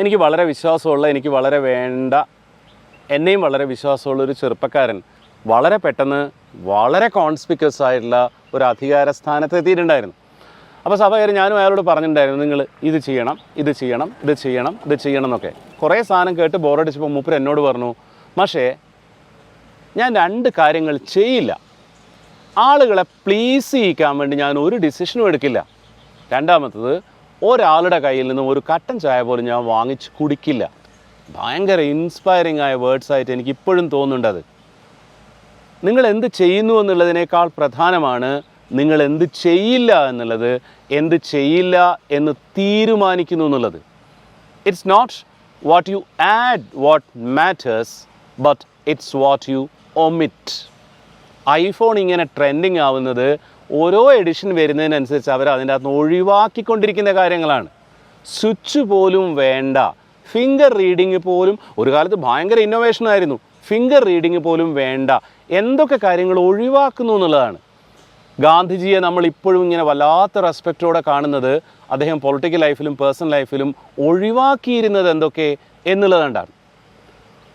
എനിക്ക് വളരെ വിശ്വാസമുള്ള എനിക്ക് വളരെ വേണ്ട എന്നെയും വളരെ വിശ്വാസമുള്ള ഒരു ചെറുപ്പക്കാരൻ വളരെ പെട്ടെന്ന് വളരെ കോൺസ്പിക്യസ് ആയിട്ടുള്ള ഒരു അധികാര സ്ഥാനത്ത് എത്തിയിട്ടുണ്ടായിരുന്നു. അപ്പോൾ സഭകാരൻ ഞാനും അയാളോട് പറഞ്ഞിട്ടുണ്ടായിരുന്നു നിങ്ങൾ ഇത് ചെയ്യണം ഇത് ചെയ്യണം ഇത് ചെയ്യണം ഇത് ചെയ്യണം എന്നൊക്കെ. കുറേ സാധനം കേട്ട് ബോറടിച്ചപ്പോൾ മൂപ്പർ എന്നോട് പറഞ്ഞു പക്ഷേ ഞാൻ രണ്ട് കാര്യങ്ങൾ ചെയ്യില്ല. ആളുകളെ പ്ലീസ് ചെയ്യിക്കാൻ വേണ്ടി ഞാൻ ഒരു ഡിസിഷനും എടുക്കില്ല. രണ്ടാമത്തത് ഒരാളുടെ കയ്യിൽ നിന്നും ഒരു കട്ടൻ ചായ പോലും ഞാൻ വാങ്ങിച്ച് കുടിക്കില്ല. ഭയങ്കര ഇൻസ്പയറിംഗ് ആയ വേർഡ്സ് ആയിട്ട് എനിക്ക് ഇപ്പോഴും തോന്നുന്നുണ്ട് അത്. നിങ്ങൾ എന്ത് ചെയ്യുന്നു എന്നുള്ളതിനേക്കാൾ പ്രധാനമാണ് നിങ്ങൾ എന്ത് ചെയ്യില്ല എന്നുള്ളത് എന്ത് ചെയ്യില്ല എന്ന് തീരുമാനിക്കുന്നു എന്നുള്ളത്. It's not what you add what matters but it's what you omit iPhone ഇങ്ങനെ ട്രെൻഡിങ് ആവുന്നത് ഓരോ എഡിഷൻ വരുന്നതിനനുസരിച്ച് അവർ അതിന്റെ അകത്ത് ഒഴിവാക്കിക്കൊണ്ടിരിക്കുന്ന കാര്യങ്ങളാണ്. സ്വിച്ച് പോലും വേണ്ട. ഫിംഗർ റീഡിങ് പോലും ഒരു കാലത്ത് ഭയങ്കര ഇന്നോവേഷൻ ആയിരുന്നു. ഫിംഗർ റീഡിങ് പോലും വേണ്ട. എന്തൊക്കെ കാര്യങ്ങൾ ഒഴിവാക്കുന്നു എന്നുള്ളതാണ്. ഗാന്ധിജിയെ നമ്മൾ ഇപ്പോഴും ഇങ്ങനെ വല്ലാത്ത റെസ്പെക്റ്റോടെ കാണുന്നത് അദ്ദേഹം പൊളിറ്റിക്കൽ ലൈഫിലും പേഴ്സണൽ ലൈഫിലും ഒഴിവാക്കിയിരുന്നത് എന്തൊക്കെ എന്നുള്ളതുകൊണ്ടാണ്.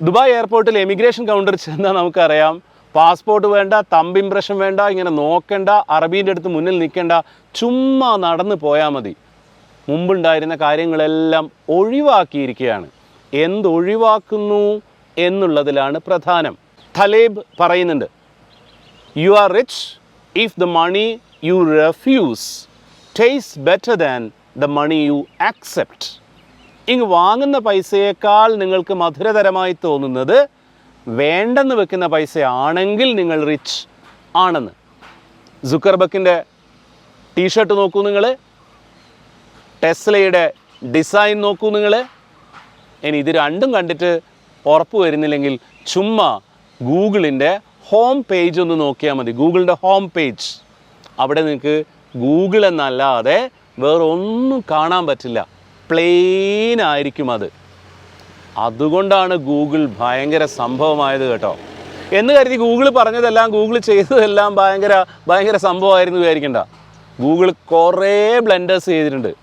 ദുബായ് എയർപോർട്ടിൽ എമിഗ്രേഷൻ കൗണ്ടർ ചെന്നാൽ നമുക്കറിയാം. പാസ്പോർട്ട് വേണ്ട തമ്പ് ഇംപ്രഷൻ വേണ്ട ഇങ്ങനെ നോക്കണ്ട അറബീന്റെ അടുത്ത് മുന്നിൽ നിൽക്കേണ്ട ചുമ്മാ നടന്നു പോയാൽ മതി. മുമ്പുണ്ടായിരുന്ന കാര്യങ്ങളെല്ലാം ഒഴിവാക്കിയിരിക്കുകയാണ്. എന്തൊഴിവാക്കുന്നു എന്നുള്ളതിലാണ് പ്രധാനം. തലേബ് പറയുന്നുണ്ട് you are rich if the money you refuse taste better than the money you accept ഇങ്ങ് വാങ്ങുന്ന പൈസയേക്കാൾ നിങ്ങൾക്ക് മധുരതരമായി തോന്നുന്നത് വേണ്ടെന്ന് വെക്കുന്ന പൈസയാണെങ്കിൽ നിങ്ങൾ റിച്ച് ആണെന്ന്. സുക്കർബക്കിന്റെ ടീഷർട്ട് നോക്കൂ നിങ്ങൾ ടെസ്ലയുടെ ഡിസൈൻ നോക്കൂ നിങ്ങൾ ഇനി ഇത് രണ്ടും കണ്ടിട്ട് ഉറപ്പ് വരുന്നില്ലെങ്കിൽ ചുമ്മാ ഗൂഗിളിന്റെ ഹോം പേജ് ഒന്ന് നോക്കിയാൽ മതി. ഗൂഗിളിന്റെ ഹോം പേജ് അവിടെ നിങ്ങൾക്ക് ഗൂഗിൾ എന്നല്ലാതെ വേറെ ഒന്നും കാണാൻ പറ്റില്ല. പ്ലെയിൻ ആയിരിക്കും അത്. അതുകൊണ്ടാണ് ഗൂഗിൾ ഭയങ്കര സംഭവമായത് കേട്ടോ. എന്ന് കരുതി ഗൂഗിൾ പറഞ്ഞതെല്ലാം ഗൂഗിൾ ചെയ്തതെല്ലാം ഭയങ്കര ഭയങ്കര സംഭവമായിരുന്നു വിചാരിക്കണ്ട. ഗൂഗിൾ കുറേ ബ്ലെൻഡേഴ്സ് ചെയ്തിട്ടുണ്ട്.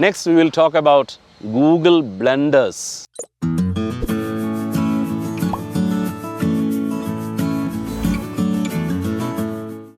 Next we will talk about Google blunders